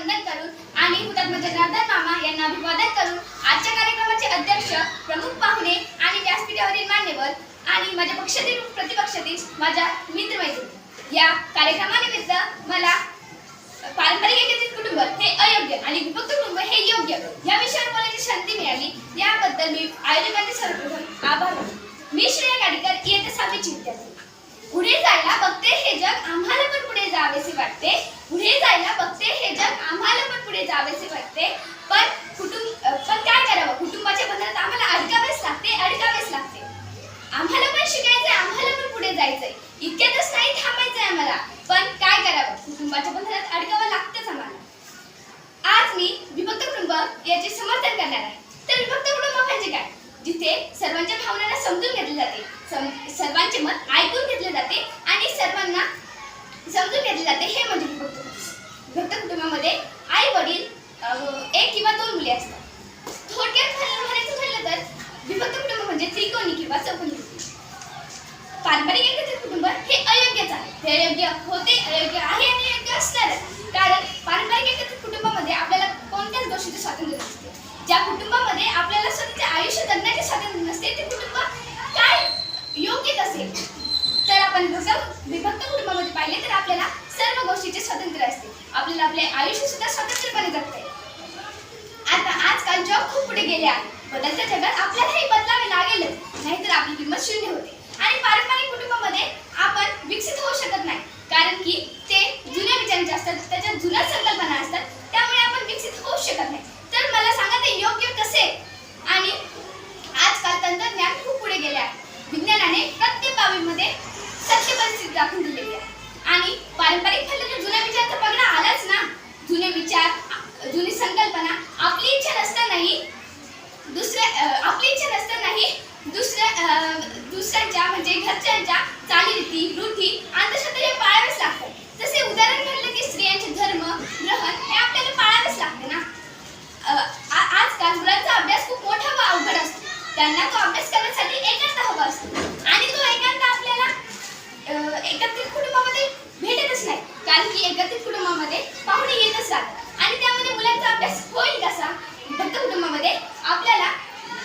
वंदन करून आणि हुतात्मा जनार्दन मामा यांना अभिवादन करून आजच्या कार्यक्रमाचे अध्यक्ष प्रमुख पाहुणे आणि व्यासपीठावरील मान्यवर आणि माझ्या पक्षातील प्रतिपक्षातील माझ्या मित्रमैत्री या कार्यक्रमानिमित्त मला पारंपरिक एकत्रित कुटुंब हे अयोग्य आणि विभक्त कुटुंब हे योग्य या विषयावर बोलायची संधी मिळाली. याबद्दल मी आयोजकांचे सर्वप्रथम आभार मी श्रेया गाडीकर इयत्ता सहावीची विद्यार्थी. पुढे जायला बघते हे जग आम्हाला पण पुढे जावे. पुढे जायचंय? इतक्यातच नाही थांबायचंय आम्हाला. पण काय करावं? कुटुंबाच्या बंधनात अडकावं लागतंच आम्हाला. आज मी विभक्त कुटुंब याचे समर्थन करणार आहे. तर विभक्त कुटुंब म्हणजे काय? जिथे सर्वांच्या भावनांना समजून घेतले जाते. सर्वांचे मत ऐकून घेतले जाते आणि सर्वांना समजून घेतले जाते हे म्हणजे विभक्त कुटुंब. विभक्त कुटुंबामध्ये आई वडील एक किंवा दोन मुले असतात. थोडक्यात म्हणायचं म्हणलं तर विभक्त कुटुंब म्हणजे त्रिकोणी किंवा चौकोनी कुटुंब पारंपरिक एकत्रित कुटुंब हे अयोग्यच आहे. ते अयोग्य होते अयोग्य आहे आणि योग्य असणार. कारण पारंपरिक एकत्रित कुटुंबामध्ये आपल्याला कोणत्याच गोष्टीचे स्वातंत्र्य नसते. ज्या कुटुंबामध्ये आपल्याला स्वतःचे आयुष्य जगण्याचे स्वातंत्र्य नसते ते कुटुंब काय योग्यच असेल तर आपण जसं विभक्त कुटुंबामध्ये पाहिले तर आपल्याला सर्व गोष्टीचे स्वातंत्र्य असते. आपल्याला आपले आयुष्य सुद्धा स्वतंत्रपणे जगता येईल. आता आजकाल जग खूप पुढे गेले आहे. बदलत्या जगात आपल्यालाही बदलावे लागेलच. नाहीतर आपली किंमत शून्य होते. आणि पारंपरिक कुटुंबामध्ये आपण विकसित होऊ शकत नाही. कारण की ते जुन्या विचारांचे असतात त्याच्यात जुन्या संकल्पना असतात त्यामुळे आपण विकसित होऊ शकत नाही. तर मला सांगा ते योग्य कसे? आणि आजकाल तंत्रज्ञान खूप पुढे गेले आहे. विज्ञानाने प्रत्येक बाबीमध्ये सत्य परिस्थिती दाखवून दिलेली आहे. आणि पारंपरिक म्हणलं तर जुन्या विचारांचा पगडा आलाच ना. जुने विचार जुनी संकल्पना आपली इच्छा नसतानाही त्यांच्या चालीरीती रूढी अंधश्रद्धा हे पाळावेच लागतात जसे उदाहरण घडलं की स्त्रियांचे धर्म ग्रहण हे आपल्याला पाळावेच लागते ना अ, आ- आजकाल मुलांचा अभ्यास खूप मोठा व अवघड असतो त्यांना तो अभ्यास करण्यासाठी एकांत हवा असतो आणि तो एकांत आपल्याला अ, एकत्रित कुटुंबामध्ये भेटतच नाही कारण की एकत्रित कुटुंबामध्ये पाहुणे येतच राहतात आणि त्यामध्ये मुलांचा अभ्यास होईल कसा फक्त कुटुंबामध्ये आपल्याला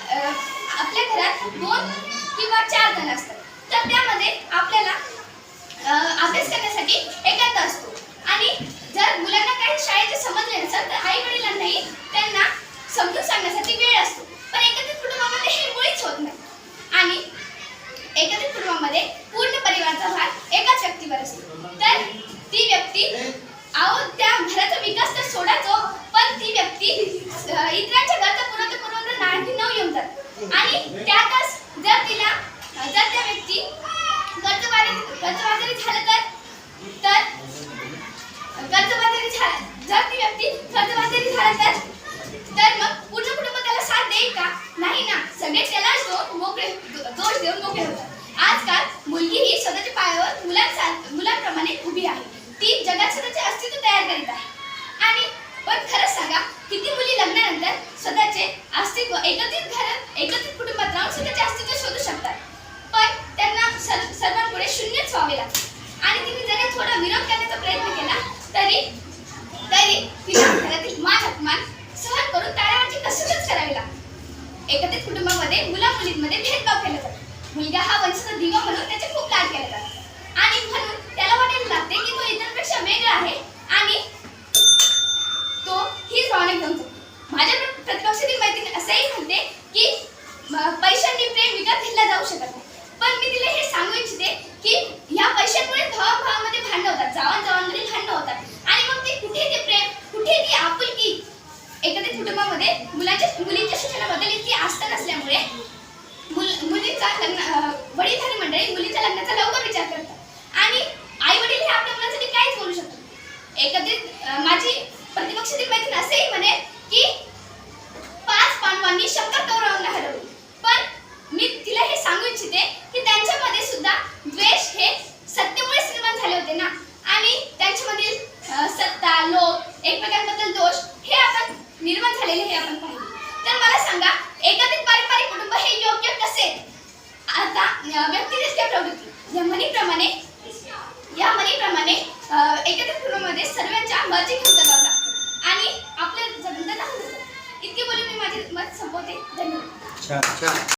अ, आपल्या घरात दोन किंवा चार जण असतात तर त्यामध्ये आपल्याला अ, अभ्यास करण्यासाठी एकांत असतो आणि जर मुलांना काही शाळेचे समजले नसेल तर आई वडिलांनाही त्यांना समजून सांगण्यासाठी वेळ असतो पण एकत्रित कुटुंबामध्ये हे मुळीच होत नाही आणि एकत्रित कुटुंबामध्ये पूर्ण परिवाराचा भार एकाच व्यक्तीवर असतो. तर ती व्यक्ती आहो त्या घराचा विकास तर सोडायचो पण ती व्यक्ती इतरांच्या घराचा पूर्ण पुरवता नाही न येऊन जात. आणि त्यातच जर तिला जर त्या व्यक्ती कर्जबाजारी कर्जबाजारी झालं तर तर कर्जबाजारी झाला जर ती व्यक्ती कर्जबाजारी झाला तर तर मग पूर्ण कुटुंब त्याला साथ देईल का? नाही ना. सगळे त्यालाच दोन मोकळे दोष देऊन मोकळे होतात. आजकाल मुलगी ही स्वतःच्या पायावर मुलांसा मुलांप्रमाणे उभी आहे. ती जगात स्वतःचे अस्तित्व तयार करीत आहे. आणि पण खरंच सांगा किती मुली लग्नानंतर स्वतःचे अस्तित्व एकत्रित घरात एकत्रित कुटुंबात राहून स्वतःचे अस्तित्व शोधू शकतात. पण त्यांना सर्व सर्वांपुढे शून्यच व्हावे लागते. आणि तिने जरी थोडा विरोध करण्याचा प्रयत्न केला तरी तरी तिला घरातील मान अपमान सहन करून टाळ्यावरची कसरतच करावी लागते. एकत्रित कुटुंबामध्ये मुला मुलींमध्ये भेदभाव केला जातो. मुलगा हा वंशाचा दिवा म्हणून त्याचे खूप लाड केले. जातात आणि म्हणून त्याला वाटायला लागते की तो इतरांपेक्षा वेगळा आहे. आणि तो हीच भावना घेऊन जातो. माझ्या प्रतिपक्षातील मैत्रीण असंही म्हणते की पैशांनी प्रेम विकत घेतला जाऊ शकत नाही. पण मी तिला हे सांगू इच्छिते की ह्या पैशांमुळे भावाभावामध्ये भांडण होतात जावान जावांमध्ये भांडण होतात. आणि मग ते कुठे ते प्रेम कुठे ती आपुलकी? एकत्रित कुटुंबामध्ये मुलांच्या मुलींच्या शिक्षणाबद्दल इतकी आस्था नसल्यामुळे मुल मुलीचा लग्न अं, वडीलधारी मंडळी मुलीच्या लग्नाचा लवकर विचार करतात. आणि आई वडील हे आपल्या मुलांसाठी काहीच बोलू शकतात एकत्रित माझी प्रतिपक्षातील मैत्रीण असेही म्हणे की पाच पांडवांनी शंकर कौरवांना हरवली. पण मी तिला हे सांगू इच्छिते की त्यांच्यामध्ये सुद्धा द्वेष हे सत्तेमुळे निर्माण झाले होते ना. आणि त्यांच्यामधील सत्ता लोक एकमेकांबद्दल दोष हे आपण निर्माण झालेले हे आपण पाहिले. तर मला सांगा आता व्यक्तिनिष्ठ प्रवृत्ती. या मनीप्रमाणे या मनीप्रमाणे एकत्रित कुटुंबामध्ये सर्वांच्या मर्जी घेऊन जगावं लागतं. आणि आपल्या जगण्याला इतके बोलून मी माझी मत संपवते. धन्यवाद.